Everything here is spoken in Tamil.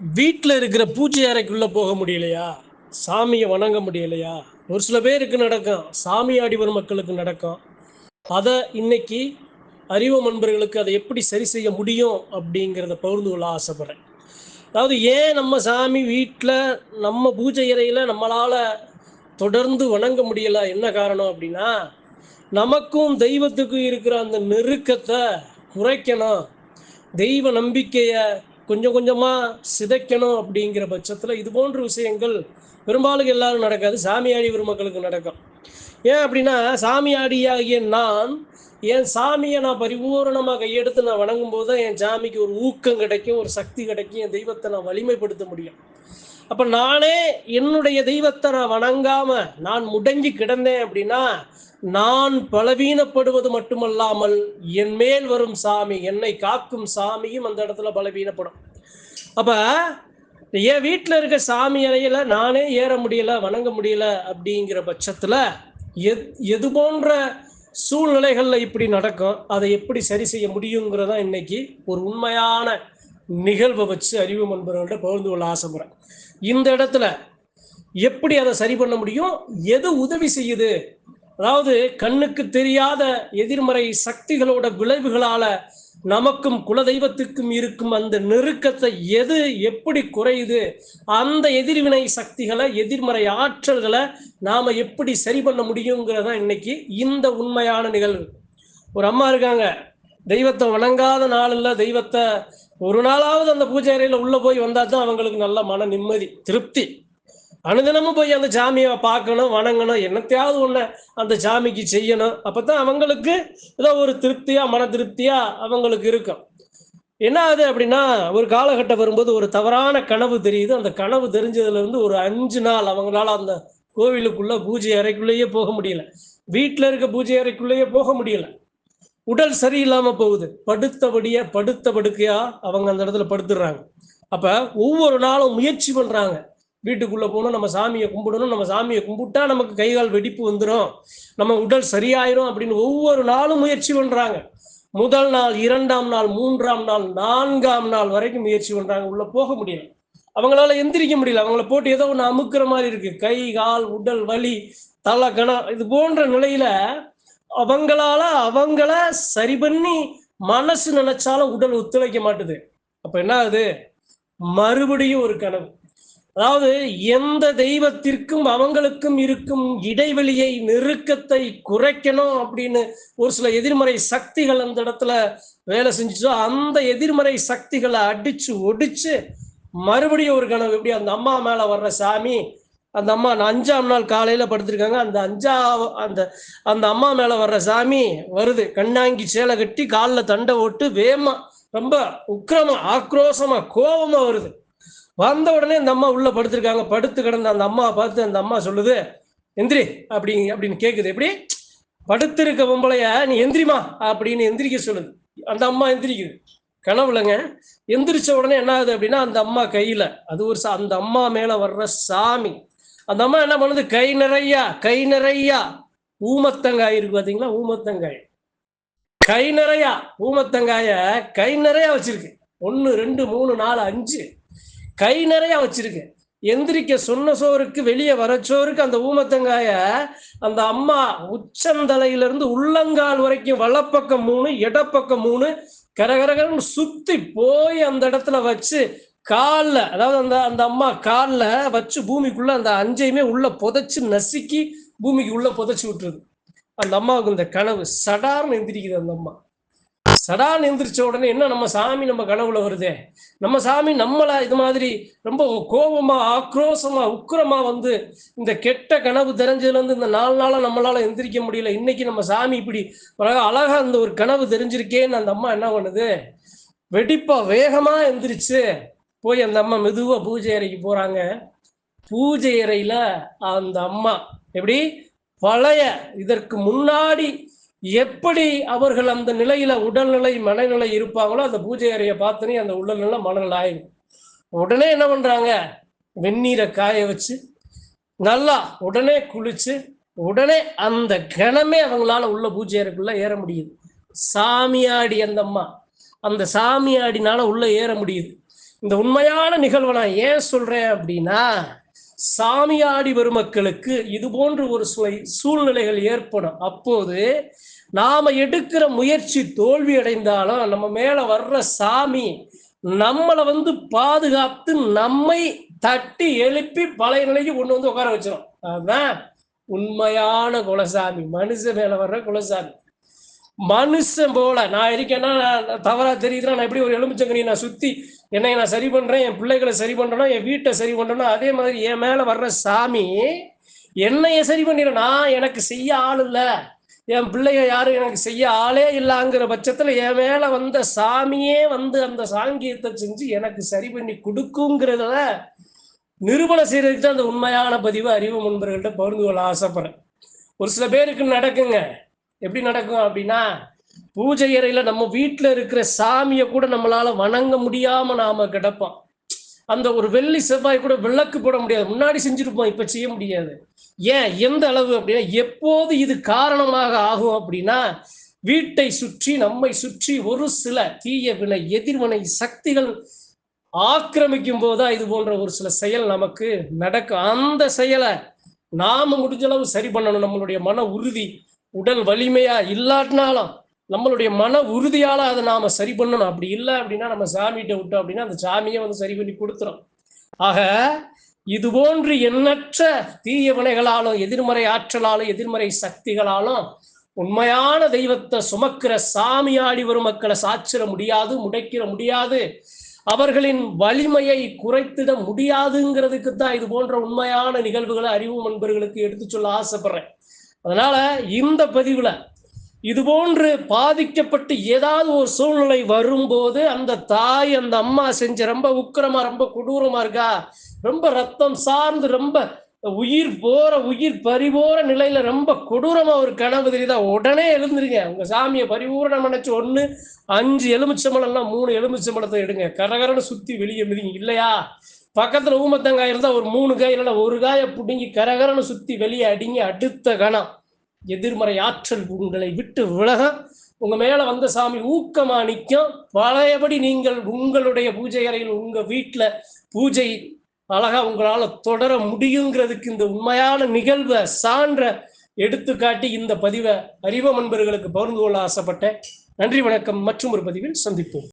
வீட்டில் இருக்கிற பூஜை அறைக்குள்ளே போக முடியலையா? சாமியை வணங்க முடியலையா? ஒரு சில பேருக்கு நடக்கும். சாமியாடி வரும் மக்களுக்கு நடக்கும். அதை இன்னைக்கு அறிவு நண்பர்களுக்கு அதை எப்படி சரி செய்ய முடியும் அப்படிங்கிறத பகிர்ந்து கொள்ள ஆசைப்படுறேன். அதாவது ஏன் நம்ம சாமி வீட்டில் நம்ம பூஜை அறையில் நம்மளால் தொடர்ந்து வணங்க முடியலை? என்ன காரணம் அப்படின்னா நமக்கும் தெய்வத்துக்கும் இருக்கிற அந்த நெருக்கத்தை குறைக்கணும். தெய்வ நம்பிக்கையை கொஞ்சம் கொஞ்சமாக சிதைக்கணும் அப்படிங்கிற பட்சத்தில் இது போன்ற விஷயங்கள் பெரும்பாலும் எல்லாரும் நடக்காது. சாமியாடி பெருமக்களுக்கு நடக்கும். ஏன் அப்படின்னா சாமியாடியாகிய நான் என் சாமியை நான் பரிபூரணமாக கையெடுத்து நான் வணங்கும் போது தான் என் சாமிக்கு ஒரு ஊக்கம் கிடைக்கும் ஒரு சக்தி கிடைக்கும் என் தெய்வத்தை நான் வலிமைப்படுத்த முடியும். அப்போ நானே என்னுடைய தெய்வத்தை நான் வணங்காம நான் முடங்கி கிடந்தேன் அப்படின்னா நான் பலவீனப்படுவது மட்டுமல்லாமல் என் மேல் வரும் சாமி என்னை காக்கும் சாமியும் அந்த இடத்துல பலவீனப்படும். அப்ப என் வீட்டில் இருக்க சாமி அறையில நானே ஏற முடியல வணங்க முடியல அப்படிங்கிற பட்சத்துல எத் எது போன்ற சூழ்நிலைகள்ல இப்படி நடக்கும் அதை எப்படி சரி செய்ய முடியுங்கிறதா இன்னைக்கு ஒரு உண்மையான நிகழ்வை வச்சு அறிவு நண்பர்கள்ட்ட பகிர்ந்து கொள்ள ஆசைப்படுறேன். இந்த இடத்துல எப்படி அதை சரி பண்ண முடியும்? எது உதவி செய்யுது? அதாவது கண்ணுக்கு தெரியாத எதிர்மறை சக்திகளோட விளைவுகளால நமக்கும் குலதெய்வத்துக்கும் இருக்கும் அந்த நெருக்கத்தை எது எப்படி குறையுது? அந்த எதிர்வினை சக்திகளை எதிர்மறை ஆற்றல்களை நாம எப்படி சரி பண்ண முடியுங்கிறதா இன்னைக்கு இந்த உண்மையான நிகழ்வு. ஒரு அம்மா இருக்காங்க. தெய்வத்தை வணங்காத நாளில் தெய்வத்தை ஒரு நாளாவது அந்த பூஜை அறையில் உள்ள போய் வந்தா தான் அவங்களுக்கு நல்ல மன நிம்மதி திருப்தி. அனுதினமும் போய் அந்த சாமியை பார்க்கணும் வணங்கணும் என்னத்தையாவது ஒன்று அந்த சாமிக்கு செய்யணும். அப்போ தான் அவங்களுக்கு ஏதோ ஒரு திருப்தியா மன திருப்தியா அவங்களுக்கு இருக்கும். என்ன ஆகுது அப்படின்னா ஒரு காலகட்டம் வரும்போது ஒரு தவறான கனவு தெரியுது. அந்த கனவு தெரிஞ்சதுல இருந்து ஒரு அஞ்சு நாள் அவங்களால அந்த கோவிலுக்குள்ள பூஜை அறைக்குள்ளேயே போக முடியல. வீட்டில் இருக்க பூஜை அறைக்குள்ளேயே போக முடியல. உடல் சரியில்லாம போகுது. படுத்தபடியே படுத்த படுக்கையா அவங்க அந்த இடத்துல படுத்துடுறாங்க. அப்ப ஒவ்வொரு நாளும் முயற்சி பண்றாங்க. வீட்டுக்குள்ள போகணும் நம்ம சாமியை கும்பிடணும். நம்ம சாமியை கும்பிட்டா நமக்கு கைகால் வெடிப்பு வந்துடும் நம்ம உடல் சரியாயிரும் அப்படின்னு ஒவ்வொரு நாளும் முயற்சி பண்றாங்க. முதல் நாள் இரண்டாம் நாள் மூன்றாம் நாள் நான்காம் நாள் வரைக்கும் முயற்சி பண்றாங்க. உள்ள போக முடியல. அவங்களால எந்திரிக்க முடியல. அவங்கள போட்டு ஏதோ ஒன்று அமுக்குற மாதிரி இருக்கு. கை கால் உடல் வலி தலை கணம் இது போன்ற நிலையில அவங்களால அவங்கள சரி பண்ணி மனசு நினைச்சாலும் உடல் ஒத்துழைக்க மாட்டுது. அப்ப என்ன ஆகுது? மறுபடியும் ஒரு கனவு. அதாவது எந்த தெய்வத்திற்கும் அவங்களுக்கும் இருக்கும் இடைவெளியை நெருக்கத்தை குறைக்கணும் அப்படின்னு ஒரு சில எதிர்மறை சக்திகள் அந்த இடத்துல வேலை செஞ்சுச்சோ அந்த எதிர்மறை சக்திகளை அடிச்சு ஒடிச்சு மறுபடியும் ஒரு கனவு. எப்படி? அந்த அம்மா மேல வர்ற சாமி அந்த அம்மா நான் அஞ்சாம் நாள் காலையில படுத்திருக்காங்க. அந்த அஞ்சா அந்த அந்த அம்மா மேல வர்ற சாமி வருது. கண்ணாங்கி சேலை கட்டி காலில் தண்டை ஓட்டு வேமா ரொம்ப உக்கிரமா ஆக்ரோஷமா கோபமா வருது. வந்த உடனே இந்த அம்மா உள்ள படுத்திருக்காங்க. படுத்து கிடந்த அந்த அம்மா பார்த்து அந்த அம்மா சொல்லுது எந்திரி அப்படி அப்படின்னு கேக்குது. எப்படி? படுத்திருக்க பொம்பளைய நீ எந்திரிமா அப்படின்னு எந்திரிக்க சொல்லுது. அந்த அம்மா எந்திரிக்குது. கனவுலங்க எந்திரிச்ச உடனே என்ன ஆகுது அப்படின்னா அந்த அம்மா கையில அது ஒரு சா- அந்த அம்மா மேல வர்ற சாமி அந்த அம்மா என்ன பண்ணுது? கை நிறையா கை நிறையா. ஊமத்தங்காய் இருக்கு பார்த்தீங்களா ஊமத்தங்காய். கை நிறையா ஊமத்தங்காய கை நிறையா வச்சிருக்கு. ஒன்று ரெண்டு மூணு நாலு அஞ்சு. கை நிறையா வச்சிருக்கு. எந்திரிக்க சொன்ன சோறுக்கு வெளியே வர சோறுக்கு அந்த ஊமத்தங்காய அந்த அம்மா உச்சந்தலையிலிருந்து உள்ளங்கால் வரைக்கும் வலப்பக்கம் மூணு இடப்பக்கம் மூணு கரகரகரன்னு சுத்தி போய் அந்த இடத்துல வச்சு காலில் அதாவது அந்த அந்த அம்மா காலில் வச்சு பூமிக்குள்ள அந்த அஞ்சையுமே உள்ள புதைச்சு நசுக்கி பூமிக்கு உள்ள புதைச்சு விட்டுருது. அந்த அம்மாவுக்கு இந்த கனவு. சடார்னு எந்திரிக்குது அந்த அம்மா. சடான் எந்திரிச்ச உடனே என்ன நம்ம சாமி நம்ம கனவுல வருதே? நம்ம சாமி நம்மள இது மாதிரி ரொம்ப கோபமா ஆக்ரோஷமா உக்கிரமா வந்து இந்த கெட்ட கனவு தெரிஞ்சதுலேருந்து இந்த நாலு நாளாக நம்மளால எந்திரிக்க முடியல. இன்னைக்கு நம்ம சாமி இப்படி அழகாக அழகா அந்த ஒரு கனவு தெரிஞ்சிருக்கேன்னு அந்த அம்மா என்ன பண்ணுது? வெடிப்பா வேகமா எந்திரிச்சு போய் அந்த அம்மா மெதுவா பூஜை அறைக்கு போறாங்க. பூஜை அறையில அந்த அம்மா எப்படி? பழைய இதற்கு முன்னாடி எப்படி அவர்கள் அந்த நிலையில உடல்நிலை மனநிலை இருப்பாங்களோ அந்த பூஜை அறையை பார்த்தனே அந்த உடல்நிலை மனநிலை ஆயிடும் உடனே என்ன பண்றாங்க? வெந்நீரை காய வச்சு நல்லா உடனே குளிச்சு உடனே அந்த கணமே அவங்களால உள்ள பூஜை அறைக்குள்ள ஏற முடியுது. சாமியாடி அந்த அம்மா அந்த சாமியாடினால உள்ள ஏற முடியுது. இந்த உண்மையான நிகழ்வை நான் ஏன் சொல்றேன் அப்படின்னா சாமியாடி பெருமக்களுக்கு மக்களுக்கு இது போன்ற ஒரு சுவை சூழ்நிலைகள் ஏற்படும். அப்போது நாம எடுக்கிற முயற்சி தோல்வி அடைந்தாலும் நம்ம மேல வர்ற சாமி நம்மளை வந்து பாதுகாத்து நம்மை தட்டி எழுப்பி பழைய நிலைக்கு கொண்டு வந்து உட்கார வச்சிடும் அதுதான் உண்மையான குலசாமி மனுஷன் மேல வர்ற குலசாமி. மனுஷன் போல. நான் இருக்கேன்னா நான் தவறா தெரியுதுன்னா நான் எப்படி ஒரு எலுமிச்சங்கனி நான் சுத்தி என்னை நான் சரி பண்றேன் என் பிள்ளைகளை சரி பண்றேன்னா என் வீட்டை சரி பண்றேன்னா அதே மாதிரி என் மேல வர்ற சாமி என்னைய சரி பண்ணிடும். நான் எனக்கு செய்ய ஆள் இல்லை. என் பிள்ளைய யாரும் எனக்கு செய்ய ஆளே இல்லைங்கிற பட்சத்துல என் மேல வந்த சாமியே வந்து அந்த சாங்கியத்தை செஞ்சு எனக்கு சரி பண்ணி கொடுக்குங்கிறத நிரூபணம் செய்யறதுக்கு தான் அந்த உண்மையான பதிவு அறிவு முன்பர்கள்ட்ட பகிர்ந்து கொள்ள ஆசைப்படுறேன். ஒரு சில பேருக்கு நடக்குங்க. எப்படி நடக்கும் அப்படின்னா பூஜை அறையில நம்ம வீட்டுல இருக்கிற சாமியை கூட நம்மளால வணங்க முடியாம நாம கிடப்போம். அந்த ஒரு வெள்ளி செவ்வாய் கூட விளக்கு போட முடியாது. முன்னாடி செஞ்சிருப்போம் இப்ப செய்ய முடியாது. ஏன்? எந்த அளவு அப்படின்னா எப்போது இது காரணமாக ஆகும் அப்படின்னா வீட்டை சுற்றி நம்மை சுற்றி ஒரு சில தீய வினை எதிர்வினை சக்திகள் ஆக்கிரமிக்கும் போதுதான் இது போன்ற ஒரு சில செயல் நமக்கு நடக்கும். அந்த செயலை நாம முடிஞ்ச அளவு சரி பண்ணணும். நம்மளுடைய மன உறுதி உடல் வலிமையா இல்லாட்டினாலும் நம்மளுடைய மன உறுதியால அதை நாம சரி பண்ணணும். அப்படி இல்லை அப்படின்னா நம்ம சாமிகிட்ட விட்டோம் அப்படின்னா அந்த சாமியை வந்து சரி பண்ணி கொடுத்துரும். ஆக இது போன்று எண்ணற்ற தீய வினைகளாலும் எதிர்மறை ஆற்றலாலும் எதிர்மறை சக்திகளாலும் உண்மையான தெய்வத்தை சுமக்கிற சாமியாடி வரும் மக்களை சாச்சிட முடியாது முடைக்கிற முடியாது. அவர்களின் வலிமையை குறைத்திட முடியாதுங்கிறதுக்கு தான் இது போன்ற உண்மையான நிகழ்வுகளை அறிவு நண்பர்களுக்கு எடுத்து சொல்ல ஆசைப்படுறேன். அதனால இந்த பதிவில் இது போன்று பாதிக்கப்பட்டு ஏதாவது ஒரு சூழ்நிலை வரும்போது அந்த தாய் அந்த அம்மா செஞ்ச ரொம்ப உக்கிரமா ரொம்ப கொடூரமா இருக்கா? ரொம்ப ரத்தம் சார்ந்து ரொம்ப உயிர் போற உயிர் பரிபோற நிலையில ரொம்ப கொடூரமா ஒரு கனவு தெரியுதா? உடனே எழுந்துருங்க. உங்க சாமியை பரிபூரணம் நினைச்சு ஒண்ணு அஞ்சு எலுமிச்சம்பழம்னா மூணு எலுமிச்சம்பழத்தை எடுங்க. கரகரன்னு சுத்தி வெளியே மிதிங்க. இல்லையா? பக்கத்துல ஊமத்தங்காய் இருந்தா ஒரு மூணு காய் இல்லைன்னா ஒரு காயை பிடுங்கி கரகரன்னு சுத்தி வெளியே அடிங்கி அடுத்த கணம் எதிர்மறை ஆற்றல் உங்களை விட்டு விலக உங்க மேல வந்த சாமி ஊக்கமா நிற்கும் பழையபடி நீங்கள் உங்களுடைய பூஜை அறையில் உங்க வீட்டுல பூஜை அழகா உங்களால தொடர முடியுங்கிறதுக்கு இந்த உண்மையான நிகழ்வை சான்ற எடுத்துக்காட்டி இந்த பதிவை அறிவ நண்பர்களுக்கு பகிர்ந்து கொள்ள ஆசைப்பட்டேன். நன்றி வணக்கம். மற்றும் ஒரு பதிவில் சந்திப்போம்.